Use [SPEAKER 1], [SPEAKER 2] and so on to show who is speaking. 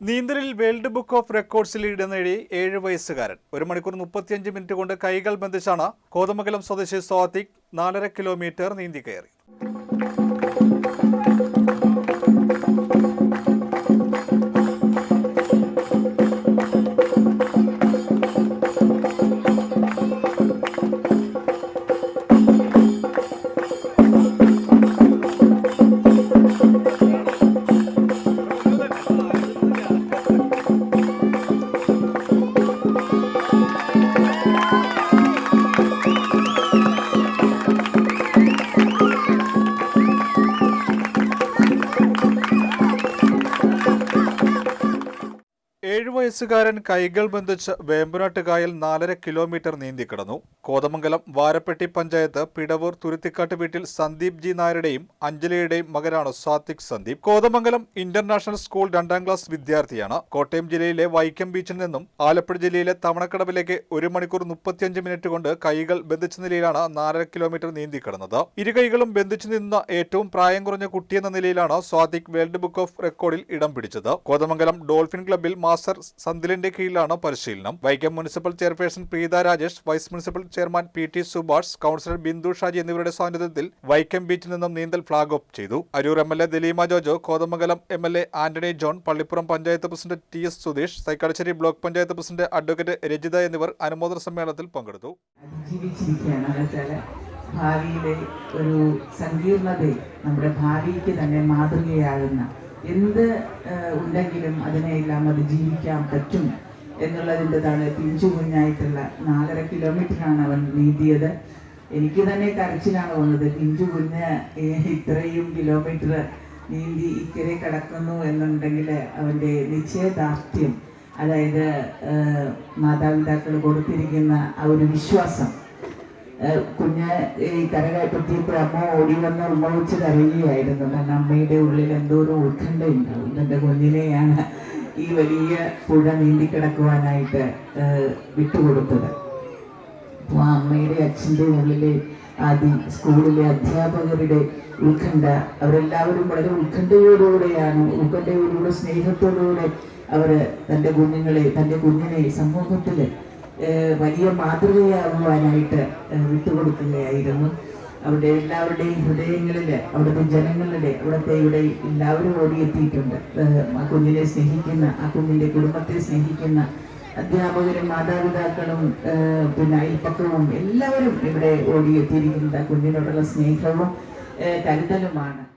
[SPEAKER 1] നീന്തലിൽ world book of റെക്കോർഡ്സിൽ ഇടം നേടി ഏഴ് വയസ്സുകാരൻ. ഒരു മണിക്കൂർ മുപ്പത്തിയഞ്ച് മിനിറ്റ് കൊണ്ട് കൈകൾ ബന്ധിച്ചാണ് കോതമംഗലം സ്വദേശി സ്വാതിക് നാലര കിലോമീറ്റർ നീന്തി കയറി. ഏഴു വയസ്സുകാരൻ കൈകൾ ബന്ധിച്ച് വേമ്പനാട്ട് കായൽ നാലര കിലോമീറ്റർ നീന്തി കിടന്നു. കോതമംഗലം വാരപ്പെട്ടി പഞ്ചായത്ത് പിടവൂർ തുരുത്തിക്കാട്ട് വീട്ടിൽ സന്ദീപ് ജി നായരുടെയും അഞ്ജലിയുടെയും മകനാണ് സാത്വിക് സന്ദീപ്. കോതമംഗലം ഇന്റർനാഷണൽ സ്കൂൾ രണ്ടാം ക്ലാസ് വിദ്യാർത്ഥിയാണ്. കോട്ടയം ജില്ലയിലെ വൈക്കം ബീച്ചിൽ നിന്നും ആലപ്പുഴ ജില്ലയിലെ തവണക്കടവിലേക്ക് ഒരു മണിക്കൂർ മുപ്പത്തിയഞ്ച് മിനിറ്റ് കൊണ്ട് കൈകൾ ബന്ധിച്ച നിലയിലാണ് നാലര കിലോമീറ്റർ നീന്തി കിടന്നത്. ഇരു കൈകളും ബന്ധിച്ചു നിന്ന ഏറ്റവും പ്രായം കുറഞ്ഞ കുട്ടിയെന്ന നിലയിലാണ് സ്വാതിക് വേൾഡ് ബുക്ക് ഓഫ് റെക്കോർഡിൽ ഇടം പിടിച്ചത്. കോതമംഗലം ഡോൾഫിൻ ക്ലബ്ബിൽ മാസ്റ്റർ സന്ദിലിന്റെ കീഴിലാണ് പരിശീലനം. Vaikom municipal chairperson Preetha Rajesh vice municipal chairman P T Subhash councillor Bindu Shaji എന്നിവരുടെ സാന്നിധ്യത്തിൽ വൈക്കം ബീച്ചിൽ നിന്നും നീന്തൽ ഫ്ളാഗ് ഓഫ് ചെയ്തു. Aroor M L A Daleema Jojo Kothamangalam M L A Antony John Pallippuram panchayat president T S Sudheesh Thaikkattussery block panchayat president advocate Rajitha എന്നിവർ അനുമോദന സമ്മേളനത്തിൽ പങ്കെടുത്തു.
[SPEAKER 2] ഭാവിയിലെ ഒരു സങ്കീർണതയിൽ നമ്മുടെ ഭാവിക്ക് തന്നെ മാതൃകയാകുന്ന എന്ത് ഉണ്ടെങ്കിലും അതിനെയെല്ലാം അതിജീവിക്കാൻ പറ്റും എന്നുള്ളതിന്റെതാണ് പിഞ്ചു കുഞ്ഞായിട്ടുള്ള നാലര കിലോമീറ്ററാണ് അവൻ നീന്തിയത്. എനിക്ക് തന്നെ കരച്ചിലാണ് വന്നത്. പിഞ്ചു കുഞ്ഞ് ഇത്രയും കിലോമീറ്റർ നീന്തി ഇക്കരെ കിടക്കുന്നു എന്നുണ്ടെങ്കിൽ അവന്റെ നിശ്ചയദാർഢ്യം അതായത് മാതാപിതാക്കൾ കൊടുത്തിരിക്കുന്ന ആ ഒരു വിശ്വാസം കുഞ്ഞ് ഈ കരകയറ്റത്തിയപ്പോൾ അമ്മ ഓടി വന്ന് ഉമ്മ വെച്ച് കരയുകയായിരുന്നു. കാരണം അമ്മയുടെ ഉള്ളിൽ എന്തോ ഒരു ഉത്കണ്ഠയുണ്ടാവും തന്റെ കുഞ്ഞിനെയാണ് ഈ വലിയ പുഴ നീന്തിക്കിടക്കുവാനായിട്ട് കിടക്കുവാനായിട്ട് വിട്ടുകൊടുത്തത്. അപ്പോൾ ആ അമ്മയുടെ അച്ഛന്റെ ഉള്ളിലെ ആദ്യം സ്കൂളിലെ അധ്യാപകരുടെ ഉത്കണ്ഠ അവരെല്ലാവരും വളരെ ഉത്കണ്ഠയോടുകൂടെയാണ് ഉത്കണ്ഠയോടുകൂടെ സ്നേഹത്തോടുകൂടെ അവർ തന്റെ കുഞ്ഞുങ്ങളെ തന്റെ കുഞ്ഞിനെ സമൂഹത്തിൽ വലിയ മാതൃകയാകുവാനായിട്ട് വിട്ടുകൊടുക്കുകയായിരുന്നു. അവിടെ എല്ലാവരുടെയും ഹൃദയങ്ങളിൽ അവിടുത്തെ ജനങ്ങളുടെ അവിടുത്തെ ഇവിടെ എല്ലാവരും ഓടിയെത്തിയിട്ടുണ്ട്. ആ കുഞ്ഞിനെ സ്നേഹിക്കുന്ന ആ കുഞ്ഞിന്റെ കുടുംബത്തെ സ്നേഹിക്കുന്ന അധ്യാപകരും മാതാപിതാക്കളും പിന്നെ അയൽപ്പക്കവും എല്ലാവരും ഇവിടെ ഓടിയെത്തിയിരിക്കുന്നത്. ആ കുഞ്ഞിനോടുള്ള സ്നേഹവും കരുതലുമാണ്.